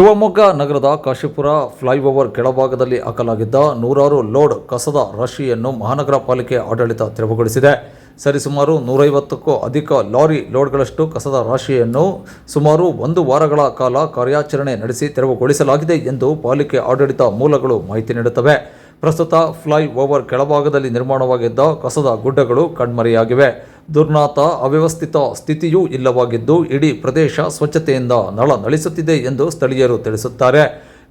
ಶಿವಮೊಗ್ಗ ನಗರದ ಕಾಶಿಪುರ ಫ್ಲೈಓವರ್ ಕೆಳಭಾಗದಲ್ಲಿ ಹಾಕಲಾಗಿದ್ದ ನೂರಾರು ಲೋಡ್ ಕಸದ ರಾಶಿಯನ್ನು ಮಹಾನಗರ ಪಾಲಿಕೆ ಆಡಳಿತ ತೆರವುಗೊಳಿಸಿದೆ. ಸರಿಸುಮಾರು ನೂರೈವತ್ತಕ್ಕೂ ಅಧಿಕ ಲಾರಿ ಲೋಡ್ಗಳಷ್ಟು ಕಸದ ರಾಶಿಯನ್ನು ಸುಮಾರು ಒಂದು ವಾರಗಳ ಕಾಲ ಕಾರ್ಯಾಚರಣೆ ನಡೆಸಿ ತೆರವುಗೊಳಿಸಲಾಗಿದೆ ಎಂದು ಪಾಲಿಕೆ ಆಡಳಿತ ಮೂಲಗಳು ಮಾಹಿತಿ ನೀಡುತ್ತವೆ. ಪ್ರಸ್ತುತ ಫ್ಲೈ ಓವರ್ ಕೆಳಭಾಗದಲ್ಲಿ ನಿರ್ಮಾಣವಾಗಿದ್ದ ಕಸದ ಗುಡ್ಡಗಳು ಕಣ್ಮರೆಯಾಗಿವೆ. ದುರ್ನಾತ ಅವ್ಯವಸ್ಥಿತ ಸ್ಥಿತಿಯೂ ಇಲ್ಲವಾಗಿದ್ದು ಇಡೀ ಪ್ರದೇಶ ಸ್ವಚ್ಛತೆಯಿಂದ ನಳ ನಳಿಸುತ್ತಿದೆ ಎಂದು ಸ್ಥಳೀಯರು ತಿಳಿಸುತ್ತಾರೆ.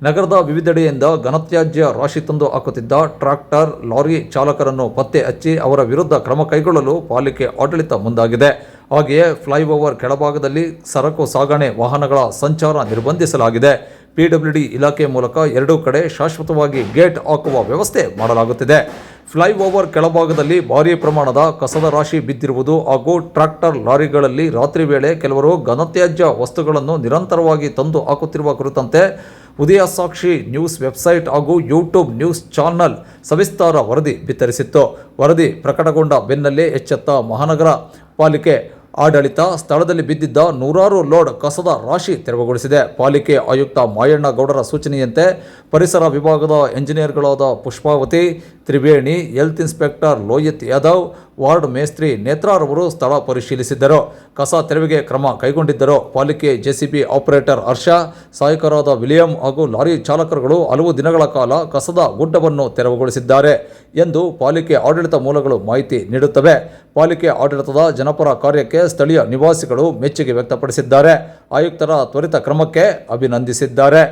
ನಗರದ ವಿವಿಧೆಡೆಯಿಂದ ಘನತ್ಯಾಜ್ಯ ರಾಶಿ ತಂದು ಹಾಕುತ್ತಿದ್ದ ಟ್ರಾಕ್ಟರ್ ಲಾರಿ ಚಾಲಕರನ್ನು ಪತ್ತೆ ಹಚ್ಚಿ ಅವರ ವಿರುದ್ಧ ಕ್ರಮ ಕೈಗೊಳ್ಳಲು ಪಾಲಿಕೆ ಆಡಳಿತ ಮುಂದಾಗಿದೆ. ಹಾಗೆಯೇ ಫ್ಲೈಓವರ್ ಕೆಳಭಾಗದಲ್ಲಿ ಸರಕು ಸಾಗಣೆ ವಾಹನಗಳ ಸಂಚಾರ ನಿರ್ಬಂಧಿಸಲಾಗಿದೆ. ಪಿಡಬ್ಲ್ಯೂಡಿ ಇಲಾಖೆ ಮೂಲಕ ಎರಡೂ ಕಡೆ ಶಾಶ್ವತವಾಗಿ ಗೇಟ್ ಹಾಕುವ ವ್ಯವಸ್ಥೆ ಮಾಡಲಾಗುತ್ತಿದೆ. ಫ್ಲೈಓವರ್ ಕೆಳಭಾಗದಲ್ಲಿ ಭಾರೀ ಪ್ರಮಾಣದ ಕಸದ ರಾಶಿ ಬಿದ್ದಿರುವುದು ಹಾಗೂ ಟ್ರ್ಯಾಕ್ಟರ್ ಲಾರಿಗಳಲ್ಲಿ ರಾತ್ರಿ ವೇಳೆ ಕೆಲವರು ಘನತ್ಯಾಜ್ಯ ವಸ್ತುಗಳನ್ನು ನಿರಂತರವಾಗಿ ತಂದು ಹಾಕುತ್ತಿರುವ ಕುರಿತಂತೆ ಉದಯ ಸಾಕ್ಷಿ ನ್ಯೂಸ್ ವೆಬ್ಸೈಟ್ ಹಾಗೂ ಯೂಟ್ಯೂಬ್ ನ್ಯೂಸ್ ಚಾನಲ್ ಸವಿಸ್ತಾರ ವರದಿ ಬಿತ್ತರಿಸಿತ್ತು. ವರದಿ ಪ್ರಕಟಗೊಂಡ ಬೆನ್ನಲ್ಲೇ ಎಚ್ಚೆತ್ತ ಮಹಾನಗರ ಪಾಲಿಕೆ ಆಡಳಿತ ಸ್ಥಳದಲ್ಲಿ ಬಿದ್ದಿದ್ದ ನೂರಾರು ಲೋಡ್ ಕಸದ ರಾಶಿ ತೆರವುಗೊಳಿಸಿದೆ. ಪಾಲಿಕೆ ಆಯುಕ್ತ ಮಾಯಣ್ಣ ಗೌಡರ ಸೂಚನೆಯಂತೆ ಪರಿಸರ ವಿಭಾಗದ ಎಂಜಿನಿಯರ್ಗಳಾದ Pushpavati Triveni health inspector Lohit Yadav, ward ಮೇಸ್ತ್ರಿ ನೇತ್ರಾರವರು ಸ್ಥಳ ಪರಿಶೀಲಿಸಿದ್ದರು. ಕಸ ತೆರವಿಗೆ ಕ್ರಮ ಕೈಗೊಂಡಿದ್ದರು. ಪಾಲಿಕೆ ಜೆಸಿಬಿ ಆಪರೇಟರ್ ಹರ್ಷ, ಸಹಾಯಕರಾದ ವಿಲಿಯಂ ಹಾಗೂ ಲಾರಿ ಚಾಲಕರುಗಳು ಹಲವು ದಿನಗಳ ಕಾಲ ಕಸದ ಗುಡ್ಡವನ್ನು ತೆರವುಗೊಳಿಸಿದ್ದಾರೆ ಎಂದು ಪಾಲಿಕೆ ಆಡಳಿತ ಮೂಲಗಳು ಮಾಹಿತಿ ನೀಡುತ್ತವೆ. ಪಾಲಿಕೆ ಆಡಳಿತದ ಜನಪರ ಕಾರ್ಯಕ್ಕೆ ಸ್ಥಳೀಯ ನಿವಾಸಿಗಳು ಮೆಚ್ಚುಗೆ ವ್ಯಕ್ತಪಡಿಸಿದ್ದಾರೆ. ಆಯುಕ್ತರ ತ್ವರಿತ ಕ್ರಮಕ್ಕೆ ಅಭಿನಂದಿಸಿದ್ದಾರೆ.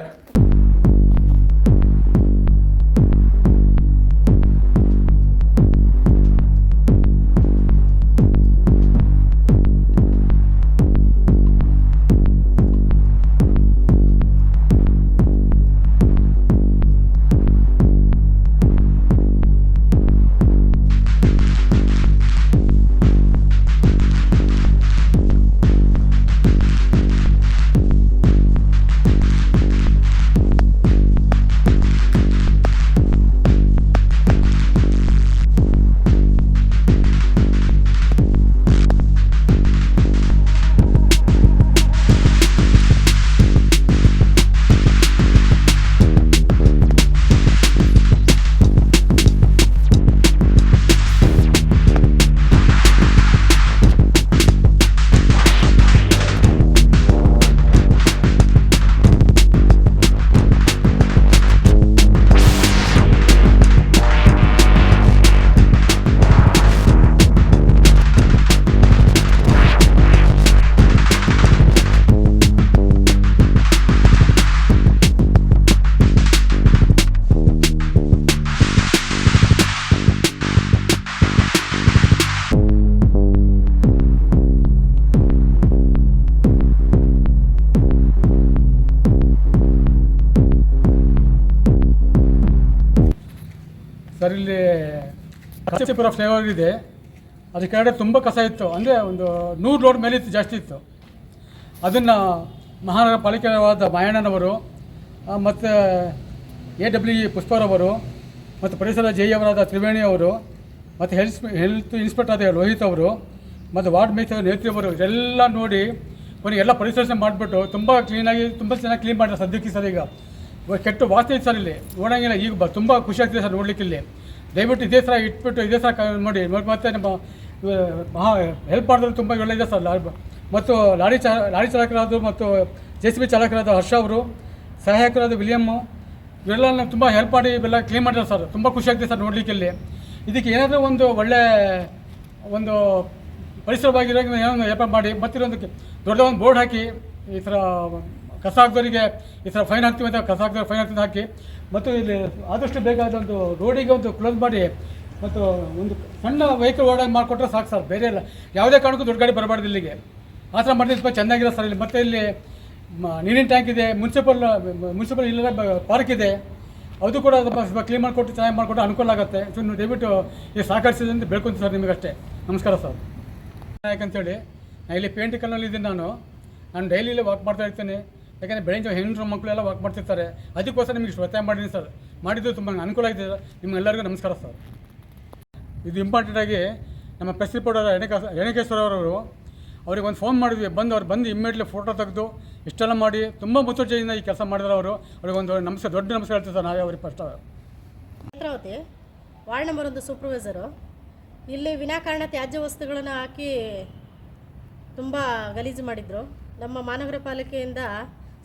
ಸರ್, ಇಲ್ಲಿ ಕಚ್ಚಪುರ ಫ್ಲೇವರ್ ಇದೆ. ಅದಕ್ಕೆ ಕೆಳಗಡೆ ತುಂಬ ಕಸ ಇತ್ತು. ಅಂದರೆ ಒಂದು ನೂರು ಲೋಡ್ ಮೇಲೆ ಇತ್ತು, ಜಾಸ್ತಿ ಇತ್ತು. ಅದನ್ನು ಮಹಾನಗರ ಪಾಲಿಕೆಯವಾದ ಮಾಯಣ್ಣನವರು ಮತ್ತು ಎ ಡಬ್ಲ್ಯೂ ಇ ಪುಷ್ಪರವರು, ಮತ್ತು ಪರಿಸರ ಜೈ ಅವರಾದ ತ್ರಿವೇಣಿ ಅವರು, ಮತ್ತು ಹೆಲ್ತ್ ಹೆಲ್ತ್ ಇನ್ಸ್ಪೆಕ್ಟರ್ ಆದ ರೋಹಿತ್ ಅವರು, ಮತ್ತು ವಾರ್ಡ್ ಮೇಸರ್ ಅವರು, ಇದೆಲ್ಲ ನೋಡಿ ಕೊನೆಗೆ ಎಲ್ಲ ಪರಿಶೀಲನೆ ಮಾಡಿಬಿಟ್ಟು ತುಂಬ ಕ್ಲೀನಾಗಿ ತುಂಬ ಚೆನ್ನಾಗಿ ಕ್ಲೀನ್ ಮಾಡಿದ್ರು ಸದ್ಯಕ್ಕೆ ಸರ್ ಈಗ. ಕೆಟ್ಟು ವಾಸನೆ ಇತ್ತು ಸರ್ ಇಲ್ಲಿ. ನೋಡೋಂಗಿಲ್ಲ ಈಗ ಬ ತುಂಬ ಖುಷಿ ಆಗ್ತಿದೆ ಸರ್ ನೋಡ್ಲಿಕ್ಕೆ ಇಲ್ಲಿ. ದಯವಿಟ್ಟು ಇದೇ ಥರ ಇಟ್ಬಿಟ್ಟು ಇದೇ ಥರ ನೋಡಿ ಮತ್ತೆ ನಮ್ಮ ಮಹಾ ಹೆಲ್ಪ್ ಮಾಡಿದ್ರು ತುಂಬ ಒಳ್ಳೆಯದೆ ಸರ್. ಲಾರಿ ಮತ್ತು ಲಾರಿ ಚಾ ಲಾರಿ ಚಾಲಕರಾದರು ಮತ್ತು ಜೆ ಸಿ ಬಿ ಚಾಲಕರಾದ ಹರ್ಷ ಅವರು ಸಹಾಯಕರಾದ ವಿಲಿಯಮ್ಮು ಇವೆಲ್ಲ ನಾವು ತುಂಬ ಹೆಲ್ಪ್ ಮಾಡಿ ಇವೆಲ್ಲ ಕ್ಲೀನ್ ಮಾಡಿದ್ರು ಸರ್. ತುಂಬ ಖುಷಿ ಆಗ್ತಿದೆ ಸರ್ ನೋಡಲಿಕ್ಕೆ ಇಲ್ಲಿ. ಇದಕ್ಕೆ ಏನಾದರೂ ಒಂದು ಒಳ್ಳೆ, ಒಂದು ಪರಿಸರವಾಗಿರೋ ಏನೋ ಏರ್ಪಾಡು ಮಾಡಿ ಮತ್ತಿರೊಂದು ದೊಡ್ಡ ಒಂದು ಬೋರ್ಡ್ ಹಾಕಿ ಈ ಥರ ಕಸ ಹಾಕೋರಿಗೆ ಈ ಥರ ಫೈನ್ ಹಾಕ್ತೀವಿ ಅಂತ ಕಸ ಹಾಕ್ತಾರೆ ಫೈನ್ ಹಾಕ್ತಿದ್ದು ಹಾಕಿ. ಮತ್ತು ಇಲ್ಲಿ ಆದಷ್ಟು ಬೇಕಾದ ಒಂದು ರೋಡಿಗೆ ಒಂದು ಕ್ಲೋಸ್ ಮಾಡಿ, ಮತ್ತು ಒಂದು ಸಣ್ಣ ವೆಹಿಕಲ್ ಓಡಾಗಿ ಮಾಡಿಕೊಟ್ರೆ ಸಾಕು ಸರ್. ಬೇರೆ ಇಲ್ಲ. ಯಾವುದೇ ಕಾರಣಕ್ಕೂ ದೊಡ್ಡ ಗಾಡಿ ಬರಬಾರ್ದು ಇಲ್ಲಿಗೆ. ಆ ಥರ ಮಾಡಿದ್ರೆ ಸ್ವಲ್ಪ ಚೆನ್ನಾಗಿಲ್ಲ ಸರ್ ಇಲ್ಲಿ. ಮತ್ತು ಇಲ್ಲಿ ನೀರಿನ ಟ್ಯಾಂಕ್ ಇದೆ ಮುನ್ಸಿಪಲ್ ಮುನ್ಸಿಪಲ್ ಇಲ್ಲದ ಪಾರ್ಕ್ ಇದೆ. ಅದು ಕೂಡ ಸ್ವಲ್ಪ ಕ್ಲೀನ್ ಮಾಡಿಕೊಟ್ಟು, ಚೆನ್ನಾಗಿ ಮಾಡಿಕೊಟ್ಟು ಅನುಕೂಲ ಆಗುತ್ತೆ. ಸೊ ನೀವು ದಯವಿಟ್ಟು ಈ ಸಹಕರಿಸಿದೆ ಅಂತ ಬೆಳ್ಕೊಂತೀನಿ ಸರ್ ನಿಮಗಷ್ಟೇ ನಮಸ್ಕಾರ ಸರ್. ಯಾಕಂತೇಳಿ ನಾನು ಇಲ್ಲಿ ಪೇಂಟ್ ಕಲ್ಲಲ್ಲಿ ಇದ್ದೀನಿ ನಾನು. ನಾನು ಡೈಲಿ ಇಲ್ಲಿ ವಾಕ್ ಮಾಡ್ತಾ ಇರ್ತೀನಿ. ಯಾಕಂದರೆ ಬೆಳಗ್ಗೆ ಹೆಣ್ಣು ಮಕ್ಕಳೆಲ್ಲ ವಾಕ್ ಮಾಡ್ತಿರ್ತಾರೆ. ಅದಕ್ಕೋಸ್ಕರ ನಿಮಗೆ ಒತ್ತಾಯ ಮಾಡಿದ್ದೀನಿ ಸರ್. ಮಾಡಿದ್ದು ತುಂಬ ಅನುಕೂಲ ಆಗಿದೆ ನಿಮ್ಗೆಲ್ಲರಿಗೂ ನಮಸ್ಕಾರ ಸರ್. ಇದು ಇಂಪಾರ್ಟೆಂಟ್ ಆಗಿ ನಮ್ಮ ಪ್ರೆಸ್ ರಿಪೋರ್ಟರ್ ಎಣೆಕ ಎಣಕೇಶ್ವರವರು ಅವ್ರಿಗೆ ಒಂದು ಫೋನ್ ಮಾಡಿದ್ವಿ. ಬಂದು ಅವ್ರು ಬಂದು ಇಮ್ಮಿಡಿಯೇಟ್ಲಿ ಫೋಟೋ ತೆಗೆದು ಇಷ್ಟೆಲ್ಲ ಮಾಡಿ ತುಂಬ ಮುತುವರ್ಜಿಯಿಂದ ಈ ಕೆಲಸ ಮಾಡಿದ್ರು ಅವರು. ಅವ್ರಿಗೆ ಒಂದು ನಮಸ್ಕಾರ ದೊಡ್ಡ ನಮಸ್ಕಾರ ಹೇಳ್ತೀವಿ ಸರ್ ನಾವೇ ಅವ್ರಿಗೆ ಫಸ್ಟ್ ನೇತ್ರಾವತಿ ವಾರ್ಡ್ ನಂಬರ್ ಒಂದು ಸೂಪರ್ವೈಸರು ಇಲ್ಲಿ ವಿನಾಕಾರಣ ತ್ಯಾಜ್ಯ ವಸ್ತುಗಳನ್ನು ಹಾಕಿ ತುಂಬ ಗಲೀಜು ಮಾಡಿದರು. ನಮ್ಮ ಮಹಾನಗರ ಪಾಲಿಕೆಯಿಂದ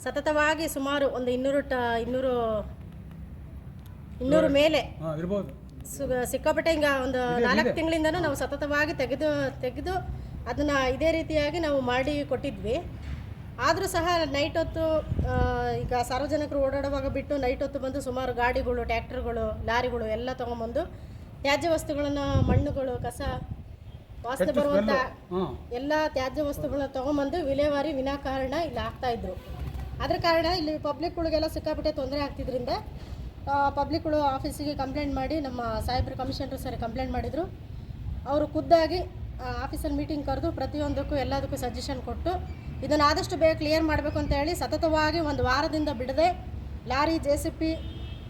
ಸತತವಾಗಿ ಸುಮಾರು ಒಂದು ಇನ್ನೂರು ಟ ಇನ್ನೂರು ಇನ್ನೂರು ಮೇಲೆ ಸಿಕ್ಕಾಪಟ್ಟೆ ಹಿಂಗ ಒಂದು ನಾಲ್ಕು ತಿಂಗಳಿಂದನೂ ನಾವು ಸತತವಾಗಿ ತೆಗೆದು ತೆಗೆದು ಅದನ್ನು ಇದೇ ರೀತಿಯಾಗಿ ನಾವು ಮಾಡಿ ಕೊಟ್ಟಿದ್ವಿ. ಆದರೂ ಸಹ ನೈಟ್ ಹೊತ್ತು ಈಗ ಸಾರ್ವಜನಿಕರು ಓಡಾಡುವಾಗ ಬಿಟ್ಟು ನೈಟ್ ಹೊತ್ತು ಬಂದು ಸುಮಾರು ಗಾಡಿಗಳು ಟ್ಯಾಕ್ಟರ್ಗಳು ಲಾರಿಗಳು ಎಲ್ಲ ತೊಗೊಂಬಂದು ತ್ಯಾಜ್ಯ ವಸ್ತುಗಳನ್ನು ಮಣ್ಣುಗಳು ಕಸ ವಾಸ್ತು ಬರುವಂಥ ಎಲ್ಲ ತ್ಯಾಜ್ಯ ವಸ್ತುಗಳನ್ನ ತೊಗೊಂಬಂದು ವಿಲೇವಾರಿ ವಿನಾಕಾರಣ ಇಲ್ಲಿ ಹಾಕ್ತಾಯಿದ್ರು ಅದ್ರ ಕಾರಣ ಇಲ್ಲಿ ಪಬ್ಲಿಕ್ಗಳಿಗೆಲ್ಲ ಸಿಕ್ಕಾಪಟ್ಟೆ ತೊಂದರೆ ಆಗ್ತಿದ್ರಿಂದ ಪಬ್ಲಿಕ್ಗಳು ಆಫೀಸಿಗೆ ಕಂಪ್ಲೇಂಟ್ ಮಾಡಿ ನಮ್ಮ ಸಾಹೇಬ್ರ ಕಮಿಷನರ್ ಸರ್ ಕಂಪ್ಲೇಂಟ್ ಮಾಡಿದರು. ಅವರು ಖುದ್ದಾಗಿ ಆಫೀಸಲ್ಲಿ ಮೀಟಿಂಗ್ ಕರೆದು ಪ್ರತಿಯೊಂದಕ್ಕೂ ಎಲ್ಲದಕ್ಕೂ ಸಜೆಷನ್ ಕೊಟ್ಟು ಇದನ್ನು ಆದಷ್ಟು ಬೇಗ ಕ್ಲಿಯರ್ ಮಾಡಬೇಕು ಅಂತ ಹೇಳಿ ಸತತವಾಗಿ ಒಂದು ವಾರದಿಂದ ಬಿಡದೆ ಲಾರಿ ಜೆ ಸಿ ಪಿ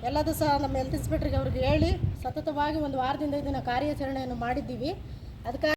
ಎಲ್ಲದೂ ಸಹ ನಮ್ಮ ಹೆಲ್ತ್ ಇನ್ಸ್ಪೆಕ್ಟ್ರಿಗೆ ಅವ್ರಿಗೆ ಹೇಳಿ ಸತತವಾಗಿ ಒಂದು ವಾರದಿಂದ ಇದನ್ನು ಕಾರ್ಯಾಚರಣೆಯನ್ನು ಮಾಡಿದ್ದೀವಿ. ಅದಕ್ಕೆ